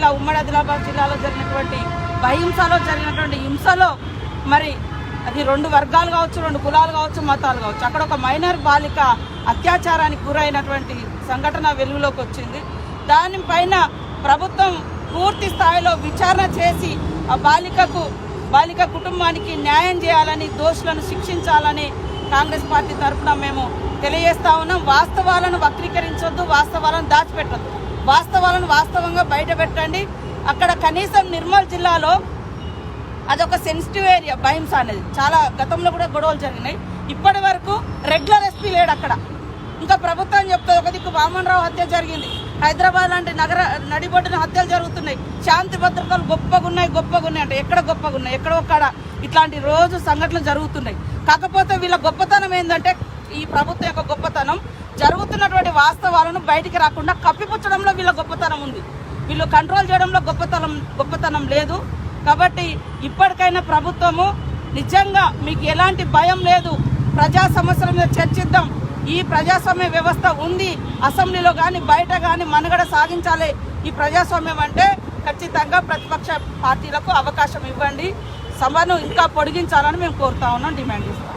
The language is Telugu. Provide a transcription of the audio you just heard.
జిల్లా ఉమ్మడి ఆదిలాబాద్ జిల్లాలో జరిగినటువంటి బహింసలో జరిగినటువంటి హింసలో మరి అది రెండు వర్గాలు కావచ్చు రెండు కులాలు కావచ్చు మతాలు కావచ్చు. అక్కడ ఒక మైనర్ బాలిక అత్యాచారానికి గురైనటువంటి సంఘటన వెలుగులోకి వచ్చింది. దానిపైన ప్రభుత్వం పూర్తి స్థాయిలో విచారణ చేసి ఆ బాలికకు బాలిక కుటుంబానికి న్యాయం చేయాలని దోషులను శిక్షించాలని కాంగ్రెస్ పార్టీ తరఫున మేము తెలియజేస్తా ఉన్నాం. వాస్తవాలను వక్రీకరించొద్దు వాస్తవాలను దాచిపెట్టొద్దు. వాస్తవాలను వాస్తవంగా బయట పెట్టండి. అక్కడ కనీసం నిర్మల్ జిల్లాలో అదొక సెన్సిటివ్ ఏరియా భయంస అనేది చాలా గతంలో కూడా గొడవలు జరిగినాయి. ఇప్పటి వరకు రెగ్యులర్ ఎస్పీ లేడు అక్కడ. ఇంకా ప్రభుత్వం చెప్తుంది ఒక దిక్కు వామన్రావు హత్య జరిగింది. హైదరాబాద్ లాంటి నగర నడిబొడ్డున హత్యలు జరుగుతున్నాయి. శాంతి భద్రతలు గొప్పగా ఉన్నాయి గొప్పగా ఉన్నాయి అంటే. ఎక్కడ గొప్పగా ఉన్నాయి ఎక్కడ ఒక్కడ ఇట్లాంటి రోజు సంఘటనలు జరుగుతున్నాయి. కాకపోతే వీళ్ళ గొప్పతనం ఏంటంటే ఈ ప్రభుత్వం యొక్క గొప్పతనం వాస్తవాలను బయటికి రాకుండా కప్పిపుచ్చడంలో వీళ్ళ గొప్పతనం ఉంది. వీళ్ళు కంట్రోల్ చేయడంలో గొప్పతనం గొప్పతనం లేదు. కాబట్టి ఇప్పటికైనా ప్రభుత్వము నిజంగా మీకు ఎలాంటి భయం లేదు. ప్రజా సమస్యల మీద చర్చిద్దాం. ఈ ప్రజాస్వామ్య వ్యవస్థ ఉంది. అసెంబ్లీలో కానీ బయట కానీ మనుగడ సాగించాలి. ఈ ప్రజాస్వామ్యం అంటే ఖచ్చితంగా ప్రతిపక్ష పార్టీలకు అవకాశం ఇవ్వండి. సభను ఇంకా పొడిగించాలని మేము కోరుతా ఉన్నాం డిమాండ్ చేస్తాం.